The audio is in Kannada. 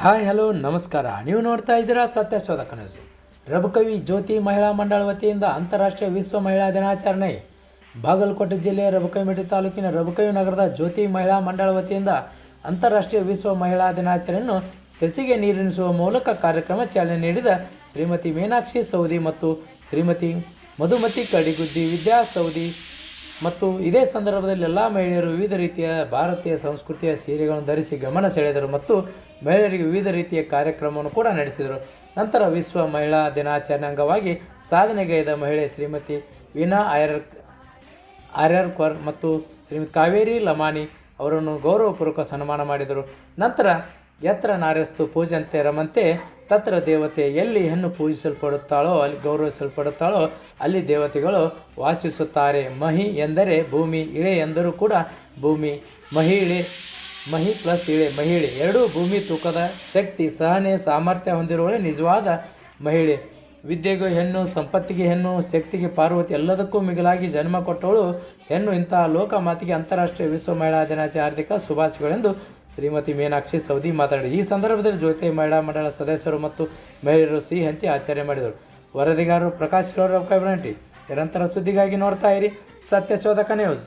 ಹಾಯ್, ಹಲೋ, ನಮಸ್ಕಾರ. ನೀವು ನೋಡ್ತಾ ಇದ್ದೀರಾ ಸತ್ಯಶೋಧ ಕನಸು. ರಬಕವಿ ಜ್ಯೋತಿ ಮಹಿಳಾ ಮಂಡಳ ವತಿಯಿಂದ ಅಂತಾರಾಷ್ಟ್ರೀಯ ವಿಶ್ವ ಮಹಿಳಾ ದಿನಾಚರಣೆ. ಬಾಗಲಕೋಟೆ ಜಿಲ್ಲೆಯ ರಬಕವಿಮಠಿ ತಾಲೂಕಿನ ರಬಕವಿ ನಗರದ ಜ್ಯೋತಿ ಮಹಿಳಾ ಮಂಡಳ ವತಿಯಿಂದ ಅಂತಾರಾಷ್ಟ್ರೀಯ ವಿಶ್ವ ಮಹಿಳಾ ದಿನಾಚರಣೆಯನ್ನು ಸಸಿಗೆ ನೀರಿಣಿಸುವ ಮೂಲಕ ಕಾರ್ಯಕ್ರಮ ಚಾಲನೆ ನೀಡಿದ ಶ್ರೀಮತಿ ಮೀನಾಕ್ಷಿ ಸೌದಿ ಮತ್ತು ಶ್ರೀಮತಿ ಮಧುಮತಿ ಕಡಿಗುದ್ದಿ ವಿದ್ಯಾ ಸೌದಿ ಮತ್ತು ಇದೇ ಸಂದರ್ಭದಲ್ಲಿ ಎಲ್ಲ ಮಹಿಳೆಯರು ವಿವಿಧ ರೀತಿಯ ಭಾರತೀಯ ಸಂಸ್ಕೃತಿಯ ಸೀರೆಗಳನ್ನು ಧರಿಸಿ ಗಮನ ಸೆಳೆದರು ಮತ್ತು ಮಹಿಳೆಯರಿಗೆ ವಿವಿಧ ರೀತಿಯ ಕಾರ್ಯಕ್ರಮವನ್ನು ಕೂಡ ನಡೆಸಿದರು. ನಂತರ ವಿಶ್ವ ಮಹಿಳಾ ದಿನಾಚರಣೆ ಅಂಗವಾಗಿ ಸಾಧನೆಗೈದ ಮಹಿಳೆ ಶ್ರೀಮತಿ ವೀನಾ ಆರ್ಯರ್ ಆರ್ಯರ್ಕರ್ ಮತ್ತು ಶ್ರೀಮತಿ ಕಾವೇರಿ ಲಮಾನಿ ಅವರನ್ನು ಗೌರವಪೂರ್ವಕ ಸನ್ಮಾನ ಮಾಡಿದರು. ನಂತರ ಯತ್ರ ನಾರ್ಯಸ್ತು ಪೂಜಂತೆ ರಮಂತೆ ತತ್ರ ದೇವತೆ ಎಲ್ಲಿ ಹೆಣ್ಣು ಪೂಜಿಸಲ್ಪಡುತ್ತಾಳೋ, ಅಲ್ಲಿ ಗೌರವಿಸಲ್ಪಡುತ್ತಾಳೋ, ಅಲ್ಲಿ ದೇವತೆಗಳು ವಾಸಿಸುತ್ತಾರೆ. ಮಹಿ ಎಂದರೆ ಭೂಮಿ, ಇಳೆ ಎಂದರೂ ಕೂಡ ಭೂಮಿ. ಮಹಿಳೆ ಮಹಿ ಪ್ಲಸ್ ಇಳೆ. ಮಹಿಳೆ ಎರಡೂ ಭೂಮಿ ತೂಕದ ಶಕ್ತಿ, ಸಹನೆ, ಸಾಮರ್ಥ್ಯ ಹೊಂದಿರುವಳೆ ನಿಜವಾದ ಮಹಿಳೆ ವಿದ್ಯೆಗೂ ಹೆಣ್ಣು, ಸಂಪತ್ತಿಗೆ ಹೆಣ್ಣು, ಶಕ್ತಿಗೆ ಪಾರ್ವತಿ ಎಲ್ಲದಕ್ಕೂ ಮಿಗಿಲಾಗಿ ಜನ್ಮ ಕೊಟ್ಟವಳು ಹೆಣ್ಣು. ಇಂತಹ ಲೋಕ ಮಾತಿಗೆ ಅಂತಾರಾಷ್ಟ್ರೀಯ ವಿಶ್ವ ಮಹಿಳಾ ದಿನಾಚರಣೆ ಹಾರ್ದಿಕ ಶ್ರೀಮತಿ ಮೀನಾಕ್ಷಿ ಸೌದಿ ಮಾತನಾಡಿ, ಈ ಸಂದರ್ಭದಲ್ಲಿ ಜ್ಯೋತಿ ಮಹಿಳಾ ಮಂಡಳ ಸದಸ್ಯರು ಮತ್ತು ಮಹಿಳೆಯರು ಸಿಹಿ ಹಂಚಿ ಆಚರಣೆ ಮಾಡಿದರು. ವರದಿಗಾರರು ಪ್ರಕಾಶ್ ಕೈಬ್ರಂಟಿ ನಿರಂತರ ಸುದ್ದಿಗಾಗಿ ನೋಡ್ತಾ ಇರಿ ಸತ್ಯಶೋಧಕ ನ್ಯೂಸ್.